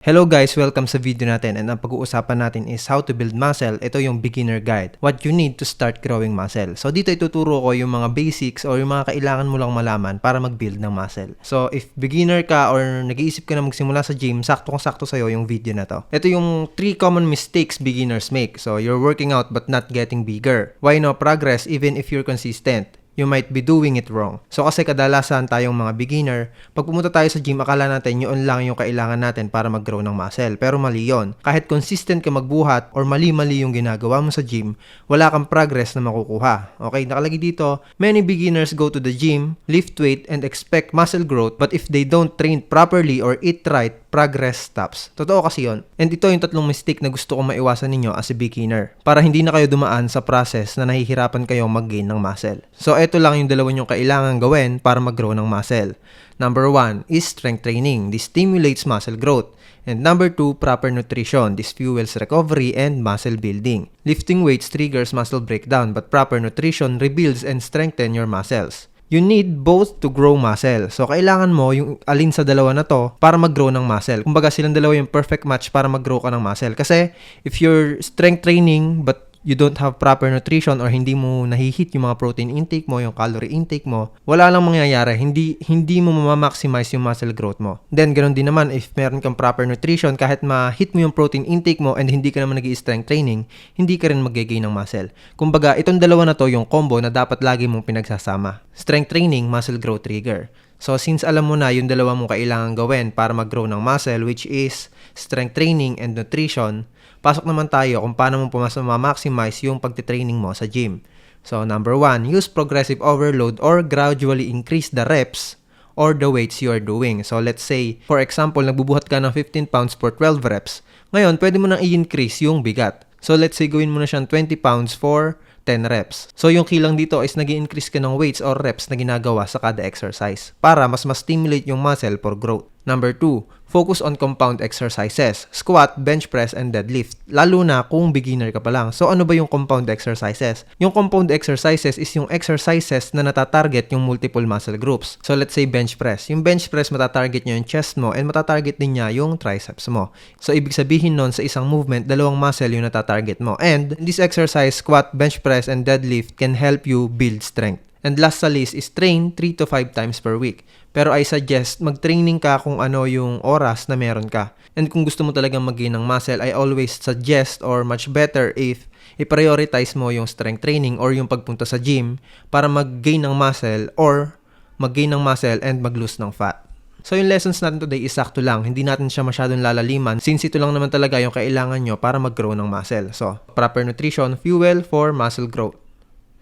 Hello guys, welcome sa video natin and ang pag-uusapan natin is how to build muscle. Ito yung beginner guide. What you need to start growing muscle. So dito ituturo ko yung mga basics or yung mga kailangan mo lang malaman para mag-build ng muscle. So if beginner ka or nag-iisip ka na magsimula sa gym, sakto kung sakto sa'yo yung video na to. Ito yung 3 common mistakes beginners make. So you're working out but not getting bigger. Why no progress even if you're consistent? You might be doing it wrong. So kasi kadalasan tayong mga beginner, pag pumunta tayo sa gym, akala natin yun lang yung kailangan natin para mag-grow ng muscle. Pero mali yon. Kahit consistent ka magbuhat or mali-mali yung ginagawa mo sa gym, wala kang progress na makukuha. Okay, nakalagay dito, many beginners go to the gym, lift weight, and expect muscle growth, but if they don't train properly or eat right, progress stops. Totoo kasi yon. And ito yung tatlong mistake na gusto kong maiwasan ninyo as a beginner para hindi na kayo dumaan sa process na nahihirapan kayo mag-gain ng muscle. So, ito lang yung dalawa yung kailangan gawin para mag-grow ng muscle. Number one is strength training. This stimulates muscle growth. And number two, proper nutrition. This fuels recovery and muscle building. Lifting weights triggers muscle breakdown, but proper nutrition rebuilds and strengthen your muscles you need both to grow muscle. So, kailangan mo yung alin sa dalawa na to para mag-grow ng muscle. Kumbaga, silang dalawa yung perfect match para mag-grow ka ng muscle. Kasi, if you're strength training but you don't have proper nutrition or hindi mo nahihit yung mga protein intake mo, yung calorie intake mo, wala lang mangyayari. Hindi, hindi mo ma-maximize yung muscle growth mo. Then, ganoon din naman, if meron kang proper nutrition, kahit ma-hit mo yung protein intake mo and hindi ka naman nag strength training, hindi ka rin mag-gain ng muscle. Kumbaga, itong dalawa na to yung combo na dapat lagi mong pinagsasama. Strength training, muscle growth trigger. So, since alam mo na yung dalawa mong kailangan gawin para mag-grow ng muscle, which is strength training and nutrition, pasok naman tayo kung paano mo ma-maximize yung pagtitraining mo sa gym. So, number one, use progressive overload or gradually increase the reps or the weights you are doing. So, let's say, for example, nagbubuhat ka ng 15 pounds for 12 reps. Ngayon, pwede mo nang i-increase yung bigat. So, let's say, gawin mo na siyang 20 pounds for 10 reps. So, yung kilang dito is nag increase ka ng weights or reps na ginagawa sa kada exercise para mas ma-stimulate yung muscle for growth. Number 2, focus on compound exercises, squat, bench press, and deadlift. Lalo na kung beginner ka pa lang. So ano ba yung compound exercises? Yung compound exercises is yung exercises na natatarget yung multiple muscle groups. So let's say bench press. Yung bench press matatarget nyo yung chest mo and matatarget din niya yung triceps mo. So ibig sabihin nun sa isang movement, dalawang muscle yung natatarget mo. And this exercise, squat, bench press, and deadlift can help you build strength. And last sa list is train 3 to 5 times per week. Pero I suggest mag-training ka kung ano yung oras na meron ka. And kung gusto mo talagang mag-gain ng muscle, I always suggest or much better if i-prioritize mo yung strength training or yung pagpunta sa gym para mag-gain ng muscle or mag-gain ng muscle and mag-lose ng fat. So yung lessons natin today is sakto lang. Hindi natin siya masyadong lalaliman since ito lang naman talaga yung kailangan nyo para mag-grow ng muscle. So, proper nutrition, fuel for muscle growth.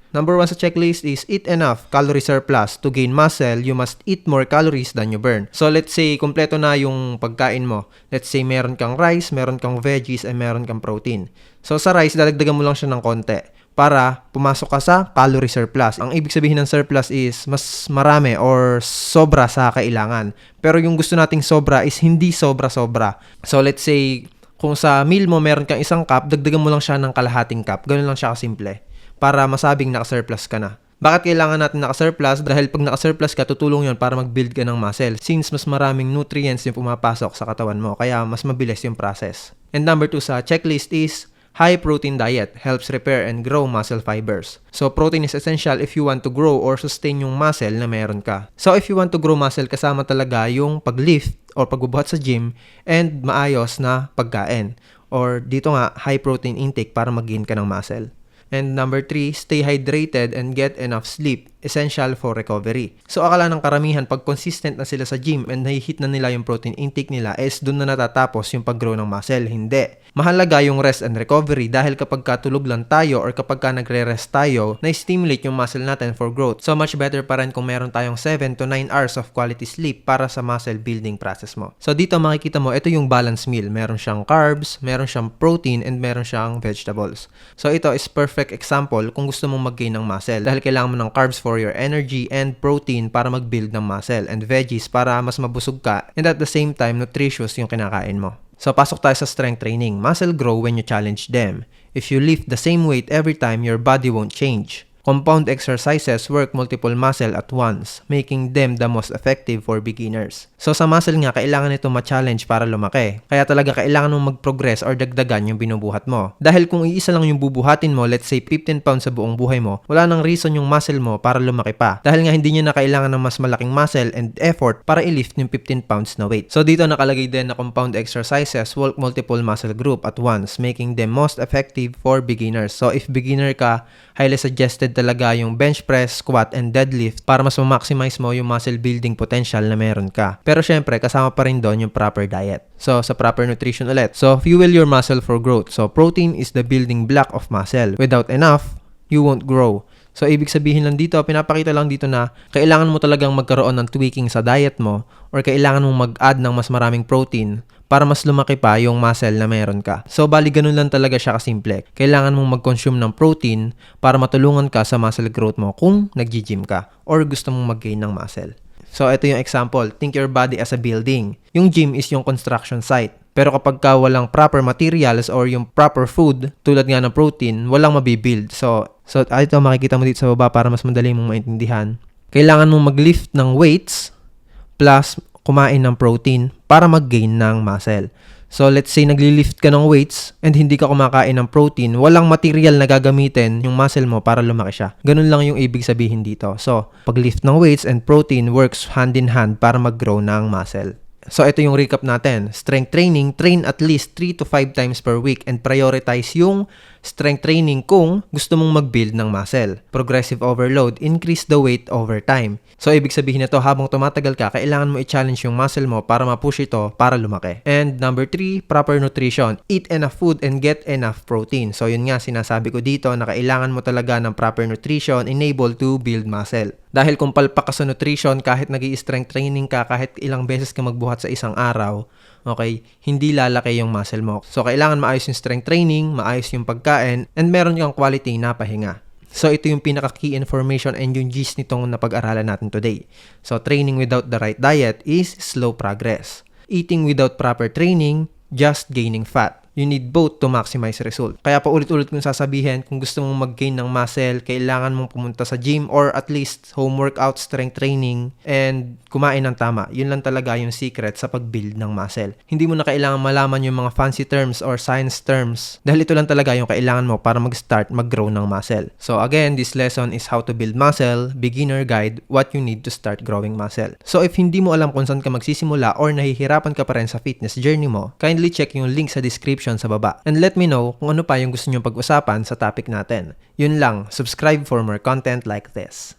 Number one sa checklist is eat enough calorie surplus. To gain muscle, you must eat more calories than you burn. So let's say, kumpleto na yung pagkain mo. Let's say, meron kang rice, meron kang veggies, and meron kang protein. So sa rice, dadagdagan mo lang siya ng konti para pumasok ka sa calorie surplus. Ang ibig sabihin ng surplus is mas marami or sobra sa kailangan. Pero yung gusto nating sobra is hindi sobra-sobra. So let's say, kung sa meal mo meron kang isang cup, dagdagan mo lang siya ng kalahating cup. Ganun lang siya kasimple para masabing naka-surplus ka na. Bakit kailangan natin naka-surplus? Dahil pag naka-surplus ka, tutulong yon para mag-build ka ng muscle since mas maraming nutrients yung pumapasok sa katawan mo, kaya mas mabilis yung process. And number two sa checklist is High protein diet helps repair and grow muscle fibers. So protein is essential if you want to grow or sustain yung muscle na meron ka. So if you want to grow muscle, kasama talaga yung pag-lift or pagbubuhat sa gym and maayos na pagkain. Or dito nga, high protein intake para mag-gain ka ng muscle. And number three, stay hydrated and get enough sleep essential for recovery. So akala ng karamihan pag consistent na sila sa gym and nahihit na nila yung protein intake nila is doon na natatapos yung paggrow ng muscle. Hindi. Mahalaga yung rest and recovery dahil kapag katulog lang tayo or kapag ka nagre-rest tayo, na-stimulate yung muscle natin for growth. So much better pa rin kung meron tayong 7 to 9 hours of quality sleep para sa muscle building process mo. So dito makikita mo, ito yung balance meal. Meron siyang carbs, meron siyang protein, and meron siyang vegetables. So ito is perfect example kung gusto mong mag-gain ng muscle dahil kailangan mo ng carbs for for your energy and protein para mag-build ng muscle and veggies para mas mabusog ka and at the same time nutritious yung kinakain mo. So pasok tayo sa strength training. Muscle grow when you challenge them. If you lift the same weight every time, your body won't change. Compound exercises work multiple muscle at once, making them the most effective for beginners. So sa muscle nga, kailangan ito ma-challenge para lumaki. Kaya talaga kailangan mong mag-progress or dagdagan yung binubuhat mo. Dahil kung iisa lang yung bubuhatin mo, let's say 15 pounds sa buong buhay mo, wala nang reason yung muscle mo para lumaki pa. Dahil nga hindi niya na kailangan ng mas malaking muscle and effort para i-lift yung 15 pounds na weight. So dito nakalagay din na compound exercises work multiple muscle group at once, making them most effective for beginners. So if beginner ka, highly suggested talaga yung bench press, squat, and deadlift para mas ma-maximize mo yung muscle building potential na meron ka. Pero syempre, kasama pa rin doon yung proper diet. So, sa proper nutrition ulit. So, fuel your muscle for growth. So, protein is the building block of muscle. Without enough, you won't grow. So, ibig sabihin lang dito, pinapakita lang dito na kailangan mo talagang magkaroon ng tweaking sa diet mo or kailangan mong mag-add ng mas maraming protein para mas lumaki pa yung muscle na meron ka. So, bali ganun lang talaga siya kasimple. Kailangan mong mag-consume ng protein para matulungan ka sa muscle growth mo kung nag-gym ka or gusto mong mag-gain ng muscle. So, ito yung example. Think your body as a building. Yung gym is yung construction site. Pero kapag ka walang proper materials or yung proper food, tulad nga ng protein, walang mabibuild. So, so ito makikita mo dito sa baba para mas madali mong maintindihan. Kailangan mong mag-lift ng weights plus kumain ng protein para mag-gain ng muscle. So let's say nagli-lift ka ng weights and hindi ka kumakain ng protein, walang material na gagamitin yung muscle mo para lumaki siya. Ganun lang yung ibig sabihin dito. So, pag-lift ng weights and protein works hand in hand para mag-grow ng muscle. So ito yung recap natin. Strength training, train at least 3 to 5 times per week and prioritize yung strength training kung gusto mong mag-build ng muscle. Progressive overload, increase the weight over time. So ibig sabihin nito habang tumatagal ka, kailangan mo i-challenge yung muscle mo para ma-push ito para lumaki. And number 3, proper nutrition. Eat enough food and get enough protein. So yun nga sinasabi ko dito na kailangan mo talaga ng proper nutrition enable to build muscle. Dahil kung palpak ka sa nutrition, kahit nag strength training ka, kahit ilang beses ka magbuhat sa isang araw, okay, hindi lalaki yung muscle mo. So, kailangan maayos yung strength training, maayos yung pagkain, and meron kang quality na pahinga. So, ito yung pinaka-key information and yung gist nitong napag-aralan natin today. So, training without the right diet is slow progress. Eating without proper training, just gaining fat you need both to maximize result. Kaya pa ulit-ulit kong sasabihin, kung gusto mong mag-gain ng muscle, kailangan mong pumunta sa gym or at least home workout, strength training, and kumain ng tama. Yun lang talaga yung secret sa pag-build ng muscle. Hindi mo na kailangan malaman yung mga fancy terms or science terms dahil ito lang talaga yung kailangan mo para mag-start mag-grow ng muscle. So again, this lesson is how to build muscle, beginner guide, what you need to start growing muscle. So if hindi mo alam kung saan ka magsisimula or nahihirapan ka pa rin sa fitness journey mo, kindly check yung link sa description description sa baba. And let me know kung ano pa yung gusto nyong pag-usapan sa topic natin. Yun lang, subscribe for more content like this.